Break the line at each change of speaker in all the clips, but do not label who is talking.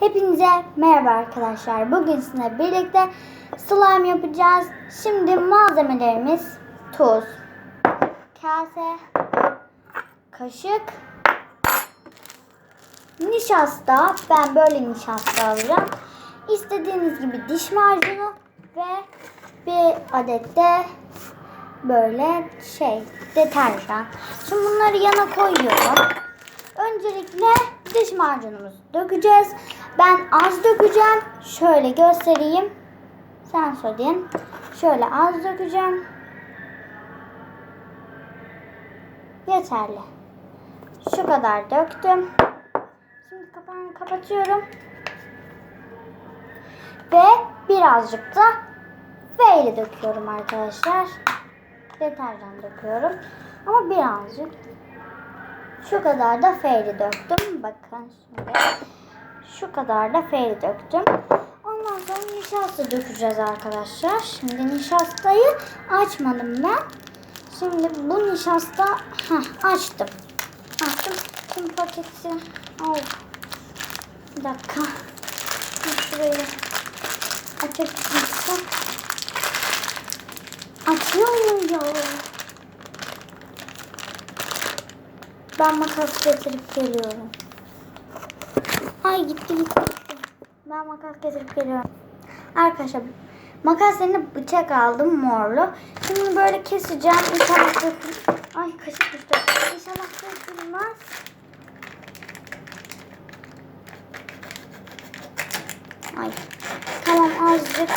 Hepinize merhaba arkadaşlar. Bugün sizinle birlikte slime yapacağız. Şimdi malzemelerimiz tuz, kase, kaşık, nişasta. Ben böyle nişasta alacağım. İstediğiniz gibi diş macunu ve bir adet de böyle şey deterjan. Şimdi bunları yana koyuyorum. Öncelikle diş macunumuzu dökeceğiz. Ben az dökeceğim. Şöyle göstereyim. Sen söyleyin. Şöyle az dökeceğim. Yeterli. Şu kadar döktüm. Şimdi kapağını kapatıyorum. Ve birazcık da Feyli döküyorum arkadaşlar. Deterjan döküyorum. Ama birazcık şu kadar da feyli döktüm. Bakın şimdi. Şu kadar da feyli döktüm. Ondan sonra nişasta dökeceğiz arkadaşlar. Şimdi nişastayı açmadım ben. Şimdi bu nişasta heh, açtım. Açtım. Şimdi paketi al. Bir dakika. Şurayı açabilirsem. Açıyor muyum ya? Ben makas getirip geliyorum. Ay gitti gitti gitti. Ben makas getirip geliyorum. Arkadaşlar makas yerine bıçak aldım morlu. Şimdi böyle keseceğim. İnşallah dökül... Ay kaşık düştü. İnşallah dökülmez. Ay tamam azıcık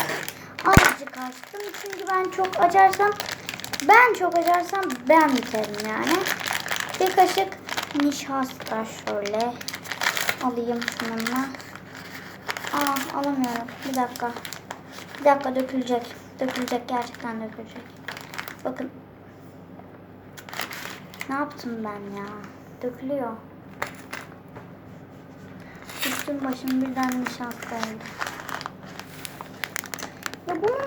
azıcık açtım. Çünkü ben çok açarsam ben çok açarsam ben biterim yani. Bir kaşık nişasta şöyle alayım şununla. Aa alamıyorum. Bir dakika. Bir dakika dökülecek. Dökülecek gerçekten dökülecek. Bakın. Ne yaptım ben ya? Dökülüyor. Üstüm başım birden nişastaydı. Ya bunu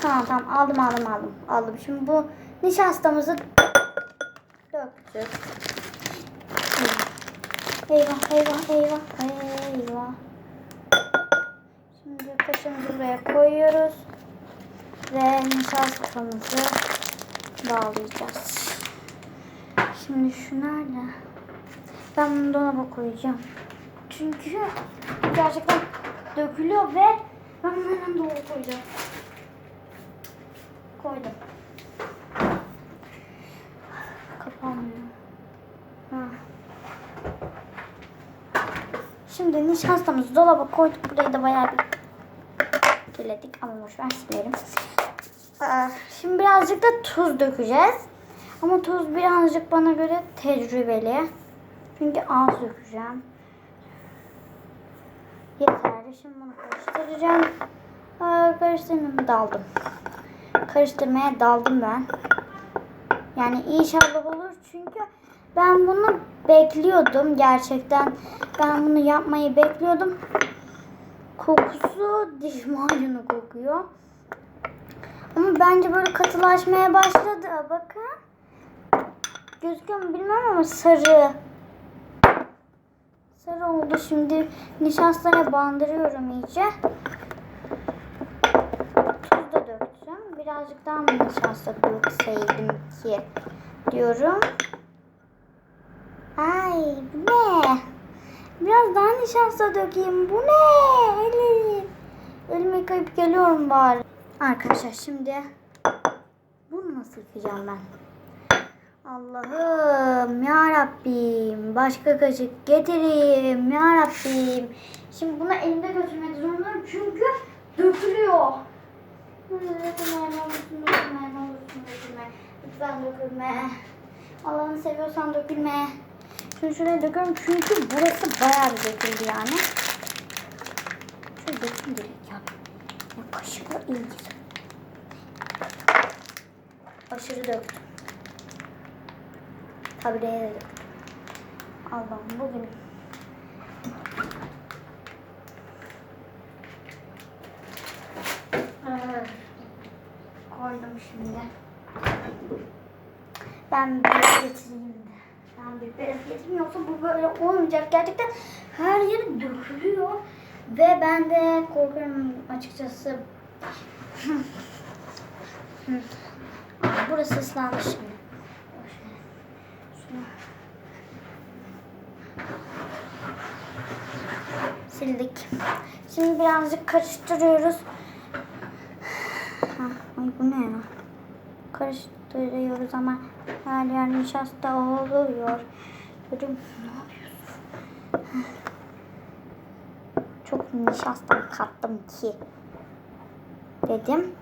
Tamam tamam aldım aldım aldım. Aldım. Şimdi bu nişastamızı döktük. Eyvah eyvah eyvah eyvah. Şimdi kaşığımızı buraya koyuyoruz. Ve nişastamızı bağlayacağız. Şimdi şu nerede? Ben bunu dolaba koyacağım. Çünkü gerçekten dökülüyor ve ben bunu hemen dolaba koyacağım. Koydum. Kapanmıyor. Ha. Şimdi nişastamızı dolaba koyduk. Burayı da bayağı bir kirlettik ama boş ver silerim. Aa, Şimdi birazcık da tuz dökeceğiz. Ama tuz birazcık bana göre tecrübeli. Çünkü az dökeceğim. Yeterli. Şimdi bunu karıştıracağım. Aa, karıştırdım daldım. Karıştırmaya daldım ben. Yani inşallah olur çünkü ben bunu bekliyordum gerçekten. Ben bunu yapmayı bekliyordum. Kokusu diş macunu kokuyor. Ama bence böyle katılaşmaya başladı. Bakın. Gözüküyor mu bilmem ama sarı. Sarı oldu. Şimdi nişastaya bandırıyorum iyice. Tuz da döktüm. Birazcık daha mı nişasta dökseydim ki diyorum. Ay bu ne? Biraz daha nişasta dökeyim. Bu ne? Elim. Elimi yıkayıp geliyorum bari. Arkadaşlar şimdi bunu nasıl yıkayacağım ben? Allah'ım ya Rabbim başka kaşık getireyim ya Rabbim. Şimdi bunu elimde götürmek zorundayım çünkü dökülüyor. Lütfen dökülme. Allah'ını seviyorsan dökülme. Şimdi şuraya döküyorum çünkü burası bayağı bir döküldü yani. Şöyle dökün direkt ya. Ya kaşıkla ilgili. Aşırı döktüm. Tabureye de döktüm. Allah'ım bugün koydum şimdi. Ben bir getireyim bir getireyim yoksa bu böyle olmayacak. Gerçekten her yeri dökülüyor ve ben de korkuyorum açıkçası. Burası ıslandı şimdi. Sildik. Şimdi birazcık karıştırıyoruz. Ay bu ne ya? Karıştırıyoruz ama her yer nişasta oluyor. Çocuğum ne yapıyorsun? Çok nişasta kattım ki dedim.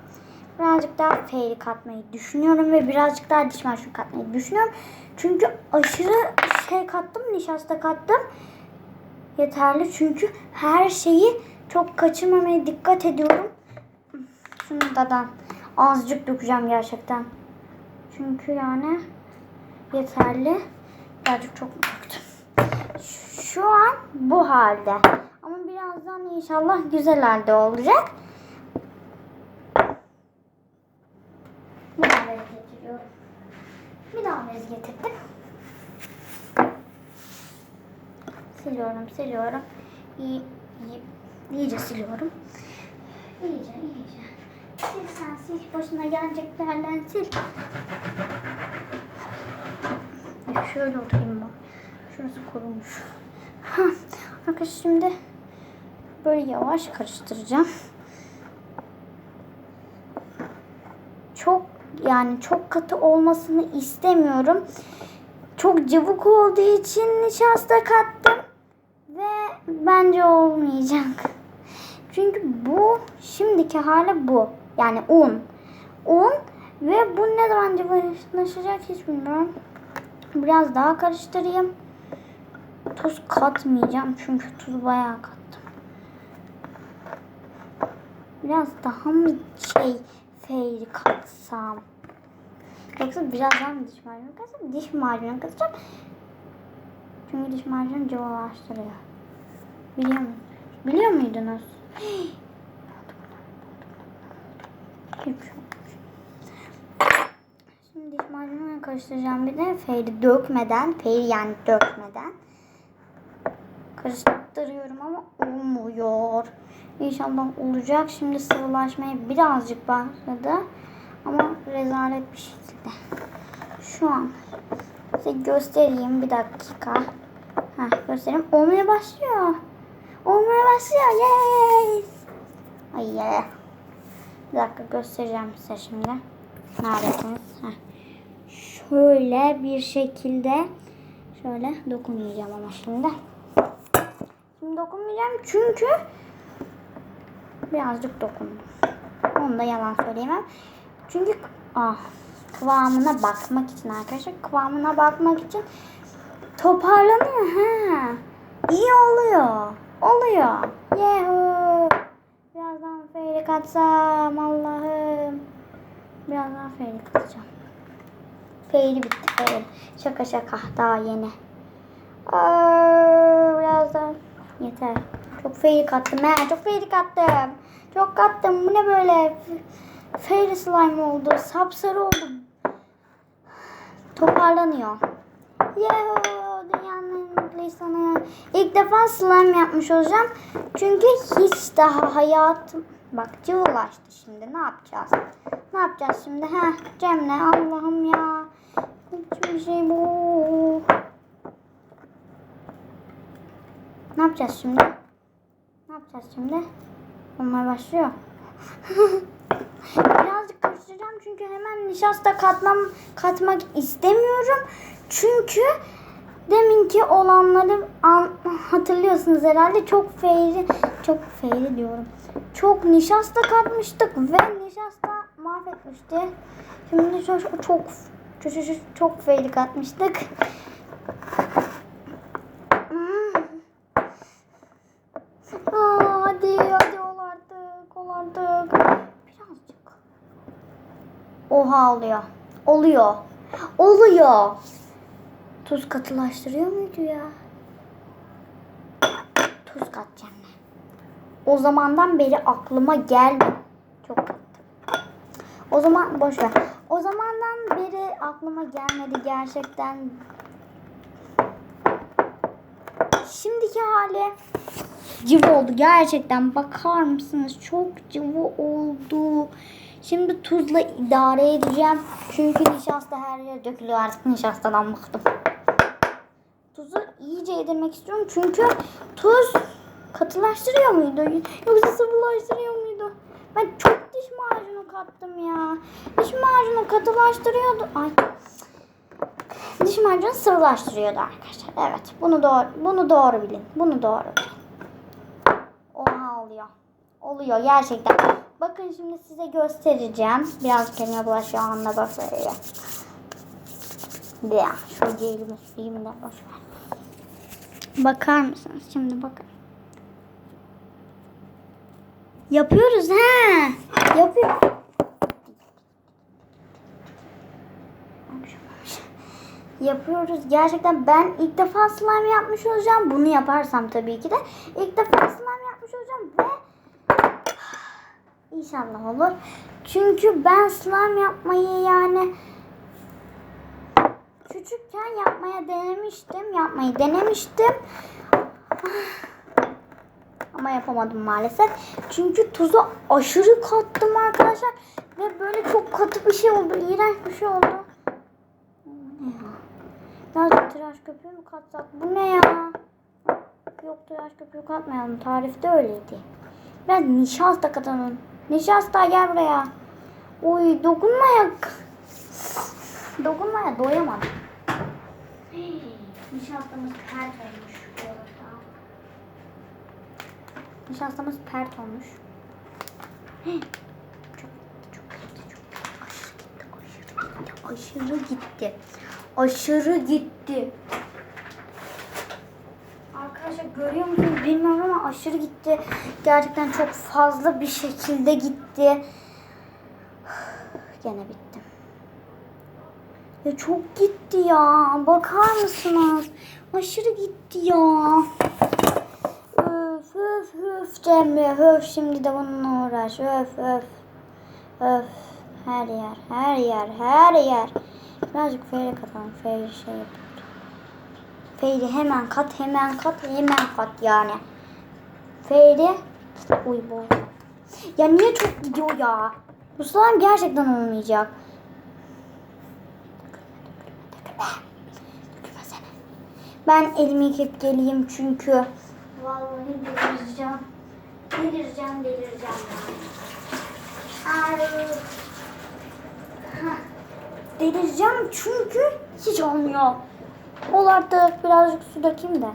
Birazcık daha feyli katmayı düşünüyorum ve birazcık daha diş macunu katmayı düşünüyorum. Çünkü aşırı şey kattım, nişasta kattım. Yeterli çünkü her şeyi çok kaçırmamaya dikkat ediyorum. Şunu da azıcık dökeceğim gerçekten. Çünkü yani yeterli. Birazcık çok mu döktüm? Şu an bu halde. Ama birazdan inşallah güzel halde olacak. Bir daha bez. Bir daha bez getirdim. Siliyorum, siliyorum. İyi, iyi, iyice siliyorum. İyice, iyice. Sil sen sil. Başına geleceklerden sil. Şöyle oturayım bak. Şurası kurumuş. Arkadaşlar şimdi böyle yavaş karıştıracağım. Çok yani çok katı olmasını istemiyorum. Çok cıvık olduğu için nişasta kattım ve bence olmayacak. Çünkü bu şimdiki hali bu. Yani un. Un ve bu ne zaman cıvıklaşacak hiç bilmiyorum. Biraz daha karıştırayım. Tuz katmayacağım çünkü tuz bayağı kattım. Biraz daha mı şey feyli katsam? Yoksa biraz daha mı diş macunu katsam? Diş macunu katacağım. Çünkü diş macunu cıvalaştırıyor. Biliyor musunuz? Biliyor muydunuz? Şimdi macunuyla karıştıracağım bir de feyli dökmeden, feyli yani dökmeden karıştırıyorum ama olmuyor. İnşallah olacak. Şimdi sıvılaşmaya birazcık başladı. Ama rezalet bir şekilde. Şu an size göstereyim bir dakika. Heh, göstereyim. Olmaya başlıyor. Olmaya başlıyor. Yes. Ay ya. Bir dakika göstereceğim size şimdi. Neredesiniz? Heh. Şöyle bir şekilde şöyle dokunmayacağım ama şimdi. Şimdi dokunmayacağım çünkü birazcık dokundum. Onu da yalan söyleyemem. Çünkü ah, kıvamına bakmak için arkadaşlar. Kıvamına bakmak için toparlanıyor. Ha. İyi oluyor. Oluyor. Yehu. Birazdan feyli katsam Allah'ım. Birazdan feyli katacağım. Feyli bitti feyli. Şaka şaka daha yeni. Aa, birazdan yeter. Çok feyli kattım he. Çok feyli kattım. Çok kattım. Bu ne böyle? Fairy slime oldu. Sapsarı oldu. Toparlanıyor. Yuhu mutlu insanı. İlk defa slime yapmış olacağım. Çünkü hiç daha hayatım... Bak cıvılaştı şimdi. Ne yapacağız? Ne yapacağız şimdi? Ha Cemre Allah'ım ya. Hiçbir şey bu. Ne yapacağız şimdi? Ne yapacağız şimdi? Olmaya başlıyor. Birazcık karıştıracağım çünkü hemen nişasta katmam katmak istemiyorum. Çünkü deminki olanları an, hatırlıyorsunuz herhalde çok feyri çok feyri diyorum. Çok nişasta katmıştık ve nişasta mahvetmişti. Şimdi çok çok çok çok, çok feyri katmıştık. Hmm. Hadi hadi ol artık ol artık. Birazcık. Oha oluyor. Oluyor. Oluyor. Tuz katılaştırıyor muydu ya? Tuz katacağım ben. O zamandan beri aklıma geldi. Çok kattım. O zaman boş ver. O zamandan beri aklıma gelmedi gerçekten. şimdiki hali cıvı oldu. Gerçekten bakar mısınız? Çok cıvı oldu. Şimdi tuzla idare edeceğim. Çünkü nişasta her yere dökülüyor artık nişastadan bıktım. İyice yedirmek istiyorum. Çünkü tuz katılaştırıyor muydu? Yoksa sıvılaştırıyor muydu? Ben çok diş macunu kattım ya. Diş macunu katılaştırıyordu. Ay. Diş macunu sıvılaştırıyordu arkadaşlar. Evet. Bunu doğru bunu doğru bilin. Bunu doğru bilin. Oha oluyor. Oluyor gerçekten. Bakın şimdi size göstereceğim. Biraz kelime bulaşıyor anla böyle. Ya şu elimi süreyim de boş ver. Bakar mısınız? Şimdi bakın. Yapıyoruz ha. Yapıyor. Yapıyoruz. Gerçekten ben ilk defa slime yapmış olacağım. Bunu yaparsam tabii ki de ilk defa slime yapmış olacağım ve İnşallah olur. Çünkü ben slime yapmayı yani küçükken yapmaya denemiştim. Yapmayı denemiştim. Ama yapamadım maalesef. Çünkü tuzu aşırı kattım arkadaşlar. Ve böyle çok katı bir şey oldu. İğrenç bir şey oldu. Ne? Biraz tıraş köpüğü mü katsak? Bu ne ya? Yok tıraş köpüğü katmayalım. Tarifte öyleydi. Biraz nişasta katalım. Nişasta gel buraya. Oy dokunmaya. Dokunmaya doyamadım. Nişastamız pert olmuş. bu arada. Nişastamız pert olmuş. Çok çok gitti, çok gitti. Aşırı gitti, aşırı gitti. Aşırı gitti. Arkadaşlar görüyor musunuz bilmiyorum ama aşırı gitti. Gerçekten çok fazla bir şekilde gitti. Gene bitti. Ya çok gitti ya. Bakar mısınız? Aşırı gitti ya. Öf öf öf Cemre öf. Şimdi de bununla uğraş. Öf öf öf. Her yer her yer her yer. Birazcık feyre katalım feyre şey yapalım hemen kat hemen kat hemen kat yani. Feyre uy bu ya niye çok gidiyor ya? Bu slime gerçekten olmayacak Ben elimi yıkayıp geleyim çünkü Vallahi delireceğim. Delireceğim, delireceğim. Ay. Delireceğim çünkü hiç olmuyor. Ol artık birazcık su dökeyim de.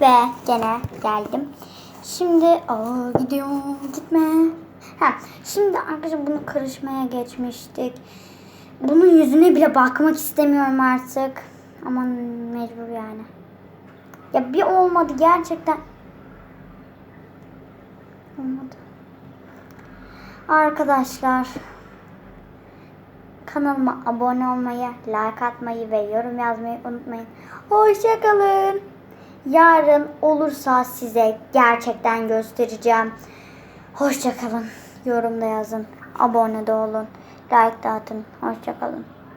Ve gene geldim. Şimdi aa gidiyor gitme. Ha, şimdi arkadaşlar bunu karışmaya geçmiştik. Bunun yüzüne bile bakmak istemiyorum artık. Aman mecbur yani. Ya bir olmadı gerçekten. Olmadı. Arkadaşlar kanalıma abone olmayı, like atmayı ve yorum yazmayı unutmayın. Hoşçakalın. Yarın olursa size gerçekten göstereceğim. Hoşçakalın. Yorumda yazın. Abone de olun. Like de atın. Hoşçakalın.